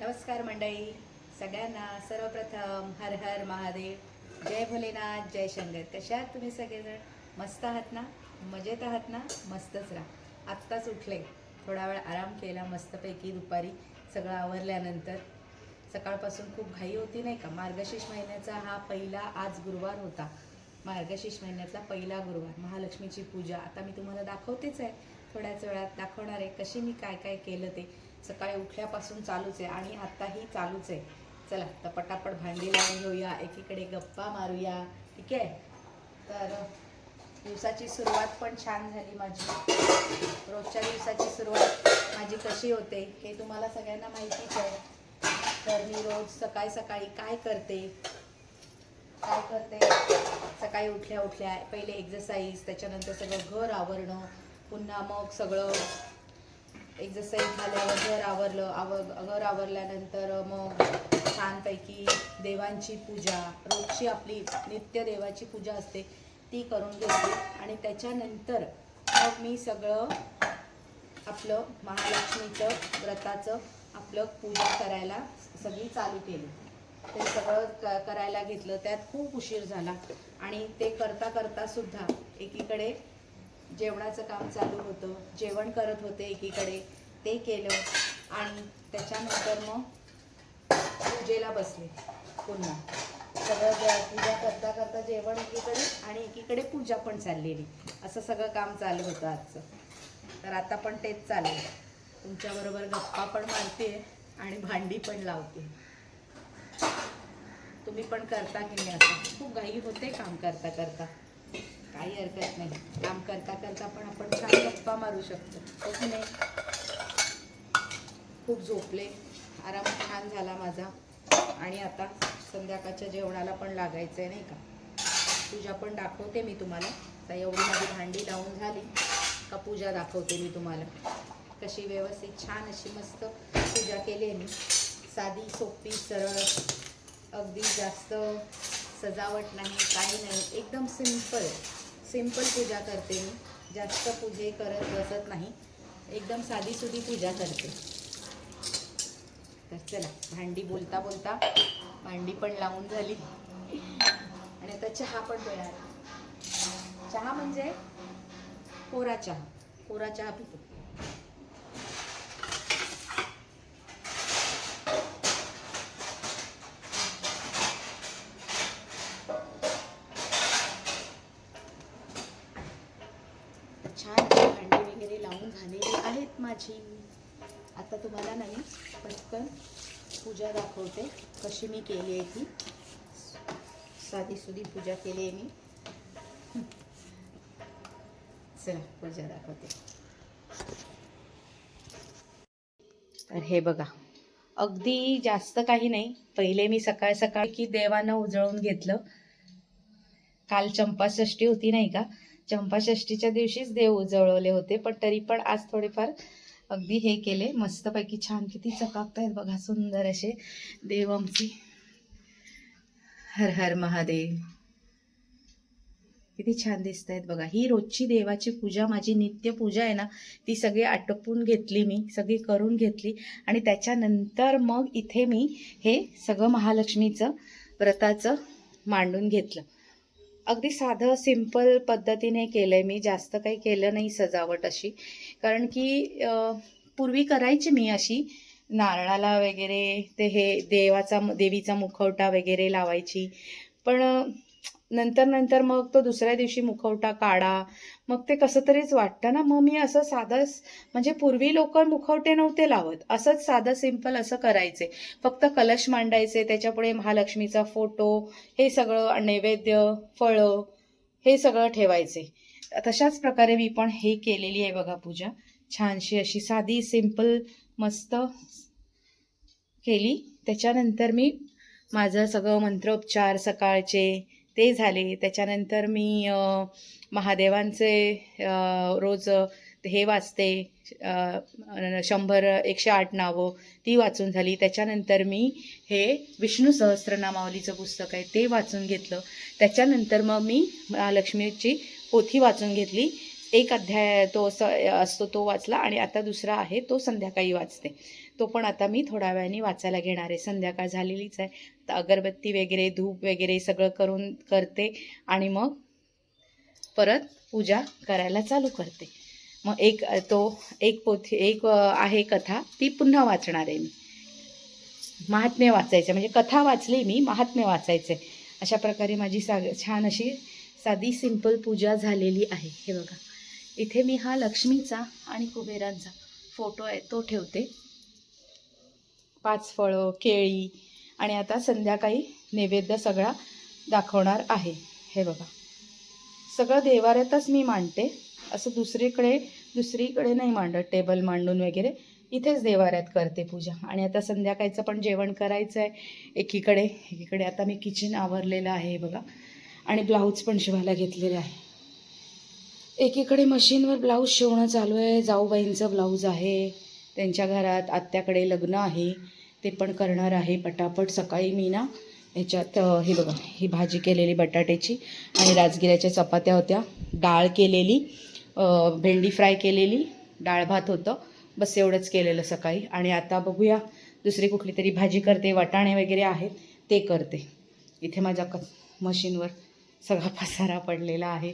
नमस्कार मंडळी सगळ्यांना सर्वप्रथम हर हर महादेव. जय भोलेनाथ जय शंकर. कशा आहात तुम्ही सगळेजण? मस्त आहात ना? मजेत आहात ना? मस्तच राहा. आत्ताच उठले. थोडा वेळ आराम केला मस्तपैकी दुपारी सगळं आवरल्यानंतर. सकाळपासून खूप घाई होती नाही का? मार्गशीर्ष महिन्याचा हा पहिला आज गुरुवार होता. मार्गशीर्ष महिन्यातला पहिला गुरुवार. महालक्ष्मीची पूजा. आता मी तुम्हाला दाखवतेच आहे. थोड्याच वेळात दाखवणार आहे कशी मी काय काय केलं ते. सकाळी उठल्यापासून चालूच आहे आणि आत्ताही चालूच आहे. चला तर पटापट भांडी लावून घेऊया एकीकडे गप्पा मारूया ठीक आहे? तर दिवसाची सुरुवात पण छान झाली माझी. रोजच्या दिवसाची सुरुवात माझी कशी होते हे तुम्हाला सगळ्यांना माहितीच आहे. तर मी रोज सकाळी सकाळी काय करते? काय करते? सकाळी उठल्या उठल्या पहिले एक्झरसाईज त्याच्यानंतर सगळं घर आवरणं पुन्हा मग सगळं एक्झरसाईज झाल्यावर घर आवरलं आव घर आवरल्यानंतर मग छानपैकी देवांची पूजा रोजची आपली नित्य देवाची पूजा असते ती करून घेतली. आणि त्याच्यानंतर मग मी सगळं आपलं महालक्ष्मीचं व्रताचं आपलं पूजा करायला सगळी चालू केली. ते सगळं क करायला घेतलं. त्यात खूप उशीर झाला. आणि ते करता करता सुद्धा एकीकडे जेवणाचं काम चालू होतं. जेवण करत होते एकीकडे. ते केलं आणि त्याच्यानंतर मग पूजेला बसले पुन्हा. सगळं पूजा करता करता जेवण एकीकडे आणि एकीकडे पूजा पण चाललेली. असं सगळं काम चालू होतं आजचं. तर आता पण तेच चालू आहे. तुमच्याबरोबर गप्पा पण मारते आणि भांडी पण लावते तुम्ही पण करता की नाही असं खूप घाई होते काम करता करता. काही हरकत नाही. काम करता करता पण आपण छान गप्पा मारू शकतो. हो की नाही? खूप झोपले. आराम छान झाला माझा. आणि आता संध्याकाळच्या जेवणाला पण लागायचं आहे नाही का? पूजा पण दाखवते मी तुम्हाला. तर एवढी माझी भांडी लावून झाली का पूजा दाखवते मी तुम्हाला. कशी व्यवस्थित छान अशी मस्त पूजा केली आहे मी. साधी सोपी सरळ अगदी जास्त सजावट नाही काही नाही. एकदम सिंपल सिंपल पूजा करते मी. जास्त पूजे करत बसत नाही. एकदम साधीसुधी पूजा करते. तर चला भांडी बोलता बोलता भांडी पण लावून झाली. आणि आता चहा पण मिळाला चहा म्हणजे कोरा चहा. कोरा चहा पितो छान अशी भांडी वगैरे लावून झालेली आहेत माझी. आता तुम्हाला नाही पटकन पूजा दाखवते कशी मी केली आहे ती. साधी सुधी पूजा केली आहे मी. चला पूजा दाखवते. तर हे बघा अगदी जास्त काही नाही. पहिले मी सकाळ सकाळ की देवानं उजळून घेतलं. काल चंपाषष्ठी होती नाही का? चंपाषष्ठीच्या दिवशीच देव उजळवले होते पण तरी पण आज थोडेफार अगदी हे केले. मस्तपैकी छान किती चकाकतायत बघा सुंदर असे. देव आमचे. हर हर महादेव. किती छान दिसत आहेत बघा. ही रोजची देवाची पूजा माझी नित्य पूजा आहे ना ती सगळी आटोपून घेतली मी सगळी करून घेतली. आणि त्याच्यानंतर मग इथे मी हे सगळं महालक्ष्मीचं व्रताचं मांडून घेतलं. अगदी साधं सिंपल पद्धतीने केलं आहे मी. जास्त काही केलं नाही सजावट अशी. कारण की पूर्वी करायची मी अशी. नारळाला वगैरे ते हे देवाचा देवीचा मुखवटा वगैरे लावायची. पण नंतर नंतर मग तो दुसऱ्या दिवशी मुखवटा काढा. मग ते कसं तरीच वाटतं ना? मग मी असं साधं म्हणजे पूर्वी लोक मुखवटे नव्हते लावत. असंच साधं सिंपल असं करायचे. फक्त कलश मांडायचे त्याच्यापुढे महालक्ष्मीचा फोटो हे सगळं नैवेद्य फळं हे सगळं ठेवायचे. तशाच प्रकारे मी पण हे केलेली आहे बघा पूजा. छानशी अशी साधी सिंपल मस्त केली. त्याच्यानंतर मी माझं सगळं मंत्रोपचार सकाळचे ते झाले. त्याच्यानंतर मी महादेवांचे रोज हे वाचते. शंभर एकशे आठ नावं ती वाचून झाली. त्याच्यानंतर मी हे विष्णू सहस्रनामावलीचं पुस्तक आहे ते वाचून घेतलं. त्याच्यानंतर मग मी महालक्ष्मीची पोथी वाचून घेतली. एक अध्याय तो असं असतो तो वाचला आणि आता दुसरा आहे तो संध्याकाळी वाचते. तो पण आता मी थोड्या वेळाने वाचायला घेणार आहे. संध्याकाळ झालेलीच आहे. तर अगरबत्ती वगैरे धूप वगैरे सगळं करून करते आणि मग परत पूजा करायला चालू करते. मग एक तो एक पोथी एक आहे कथा ती पुन्हा वाचणार आहे मी. महात्म्य वाचायचं म्हणजे कथा वाचली मी महात्म्य वाचायचे अशा प्रकारे माझी सा छान अशी साधी सिंपल पूजा झालेली आहे. हे बघा. इथे मी हा लक्ष्मीचा आणि कुबेरांचा फोटो आहे तो ठेवते. पाच फळं केळी आणि आता संध्याकाळी नैवेद्य सगळा दाखवणार आहे. हे बघा. सगळं देवाऱ्यातच मी मांडते. असं दुसरीकडे दुसरीकडे नाही मांडत टेबल मांडून वगैरे. इथेच देवाऱ्यात करते पूजा. आणि आता संध्याकाळचं पण जेवण करायचं आहे एकीकडे एकीकडे आता मी किचन आवरलेलं आहे हे बघा. आणि ब्लाऊज पण शिवायला घेतलेलं आहे. एकीकडे मशीनवर ब्लाऊज शिवणं चालू आहे जाऊबाईंचं ब्लाऊज आहे त्यांच्या घरात आत्याकडे लग्न आहे ते पण करणार आहे पटापट. सकाळी मी ना याच्यात ही हे बघा ही भाजी केलेली बटाट्याची आणि राजगिऱ्याच्या चपात्या होत्या. डाळ केलेली भेंडी फ्राय केलेली डाळ भात होतं. बस एवढंच केलेलं सकाळी. आणि आता बघूया दुसरी कुठली तरी भाजी करते वाटाणे वगैरे आहेत ते करते. इथे माझ्या क मशीनवर सगळा पसारा पडलेला आहे.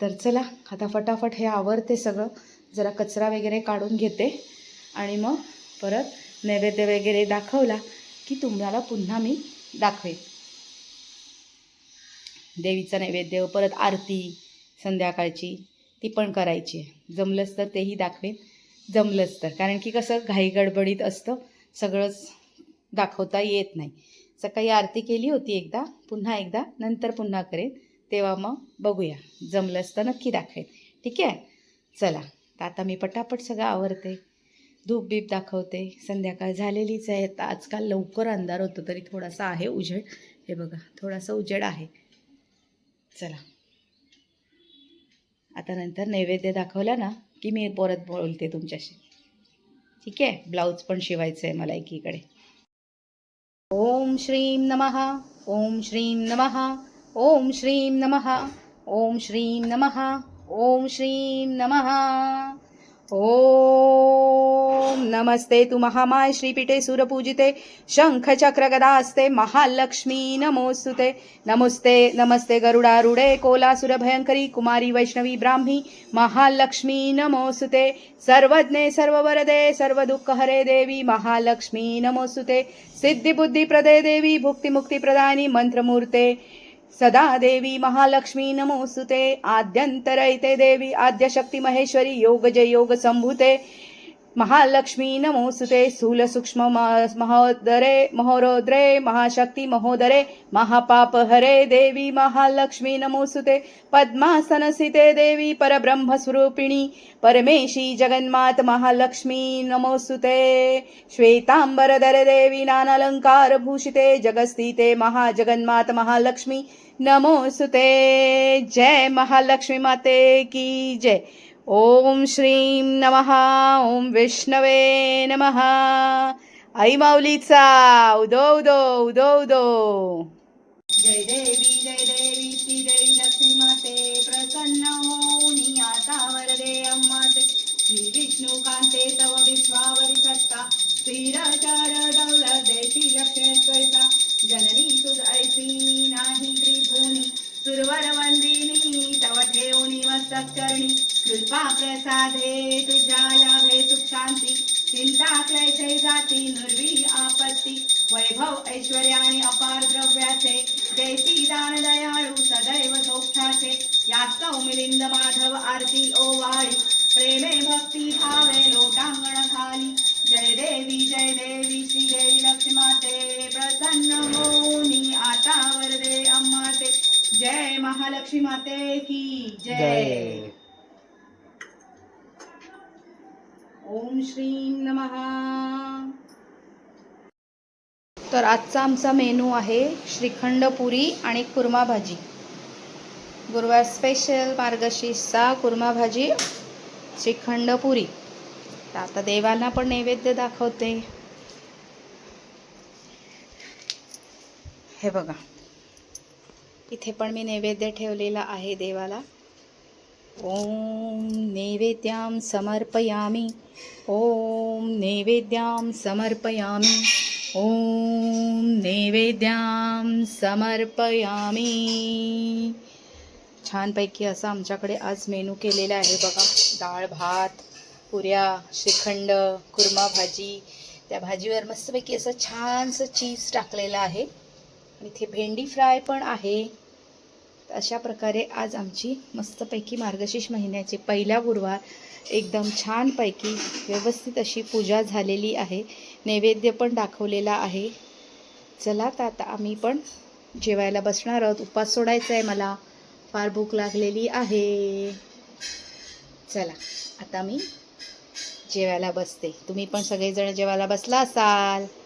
तर चला आता फटाफट हे आवरते सगळं. जरा कचरा वगैरे काढून घेते. आणि मग परत नैवेद्य वगैरे दाखवला की तुम्हाला पुन्हा मी दाखवेन. देवीचा नैवेद्य परत आरती संध्याकाळची ती पण करायची आहे. जमलंच तर तेही दाखवेन. जमलंच तर. कारण की कसं घाई गडबडीत असतं सगळंच दाखवता येत नाही. सकाळी आरती केली होती एकदा पुन्हा एकदा नंतर पुन्हा करेन. तेव्हा मग बघूया. जमलंच तर नक्की दाखवेन. ठीक आहे? चला. तर आता मी पटापट सगळं आवरते. धूप बीप दाखवते. संध्याकाळ झालेलीच आहे. तर आजकाल लवकर अंधार होतो तरी थोडासा आहे उजेड. हे बघा थोडासा उजेड आहे. चला. आता नंतर नैवेद्य दाखवला ना की मी परत बोलते तुमच्याशी. ठीक आहे? ब्लाऊज पण शिवायचं आहे मला एकीकडे. ओम श्रीं नमः. ओम श्रीं नमः. ओम श्रीं नमः। ओम श्रीं नमः। ओम श्रीं नमः। ओम नमस्ते तु महामाय श्रीपीठे सुरपूजिते शंखचक्र गदास्ते महालक्ष्मी नमोस्तुते। नमस्ते नमस्ते गरुडारुडे कोलासुर भयंकरी कुमारी वैष्णवी ब्राह्मी महालक्ष्मी नमोस्तुते। सर्वज्ञे सर्ववरदे सर्वदुःखहरे देवी महालक्ष्मी नमोस्तुते। सिद्धिबुद्धिप्रदे देवी भुक्तिमुक्तिप्रदायिनी मंत्रमूर्ते। सदा देवी महालक्ष्मी नमोसुते आद्यंतरैते देवी आद्यशक्ती महेश्वरी योग जय योग संभूते. महालक्ष्मी नमोसुते स्थूल सूक्ष्म महोदरे महोरोद्रे महाशक्ती महोदरे महापापहरे देवी महालक्ष्मी नमोसुते पद्मासनसिते देवी परब्रह्मस्वरूपिणी परमेशी जगन्मात महालक्ष्मी नमोस्तुते. श्वेतांबरधर देवी नानालंकार भूषिते जगस्थिते महाजगन्मात महालक्ष्मी नमोस्तुते जय महालक्ष्मी माते की जय। ओम श्रीं नमः ओम विष्णवे नमः। आई माऊलीचा उदो उदो उदो उदो। जय देवी जय देवी श्री देवी लक्ष्मी माते। प्रसन्न होनी आता वरदे अम्माते श्री विष्णू कांते तव विश्वावरी सत्ता। श्रीरचर दौलत लक्ष्मेश्वरिता जननी तुझ ठेवनी कृपा प्रसादे तुझ्या लाभे सुख शांती चिंता क्लेशे जाती नुर्वी आपत्ती वैभव ऐश्वर्याने अपार द्रव्याचे देसी दान दयाळू सदैव सौख्याचे यास्तव मिलिंद माधव आरती ओवाळी प्रेमे भक्ती भावे लोटांगण खाली जय देवी जय देवी श्री जय लक्ष्माते प्रसन्न होनी आता वरदे अम्माते जय महालक्ष्मी माते की जय. तर आजचा आमचा मेनू आहे श्रीखंड पुरी आणि कुर्मा भाजी. गुरुवार स्पेशल मार्गशीर्षचा कुर्मा भाजी श्रीखंड पुरी. तर आता देवांना पण नैवेद्य दाखवते. हे बघा. इथे पण मी नैवेद्य ठेवलेला आहे देवाला. ओम नैवेद्यां समर्पयामी. ओम नैवेद्यां समर्पयामि. ॐ नैवेद्यां समर्पयामि. छानपैकी असं आमच्याकडे आज मेनू केलेला आहे बघा. डाळ भात पुऱ्या श्रीखंड कुर्मा भाजी. त्या भाजीवर मस्तपैकी असं छानसं चीज टाकलेलं आहे. आणि इथे भेंडी फ्राय पण आहे. अशा प्रकारे आज आमची मस्तपैकी मार्गशीर्ष महिन्याचे पहिला गुरुवार एकदम छानपैकी व्यवस्थित अशी पूजा झालेली आहे. नैवेद्य पण दाखवलेला आहे. चला तर आता आम्ही पण जेवायला बसणार आहोत. उपास सोडायचा आहे मला. फार भूक लागलेली आहे. चला आता मी जेवायला बसते. तुम्ही पण सगळेजण जेवायला बसला असाल.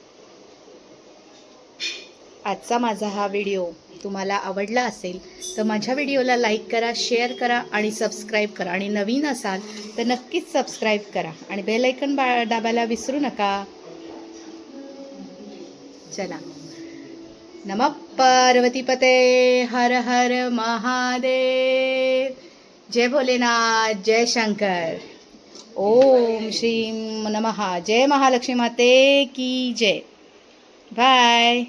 आजचा माझा हा व्हिडिओ तुम्हाला आवडला असेल तर माझ्या व्हिडिओला लाईक करा शेअर करा आणि सबस्क्राईब करा. आणि नवीन असाल तर नक्कीच सबस्क्राईब करा. आणि बेलायकन बा दाबायला विसरू नका. चला. नम पार्वतीपते हर हर महादेव. जय भोलेनाथ जय शंकर. ओम श्रीम नमः. जय महालक्ष्मी माते की जय. बाय.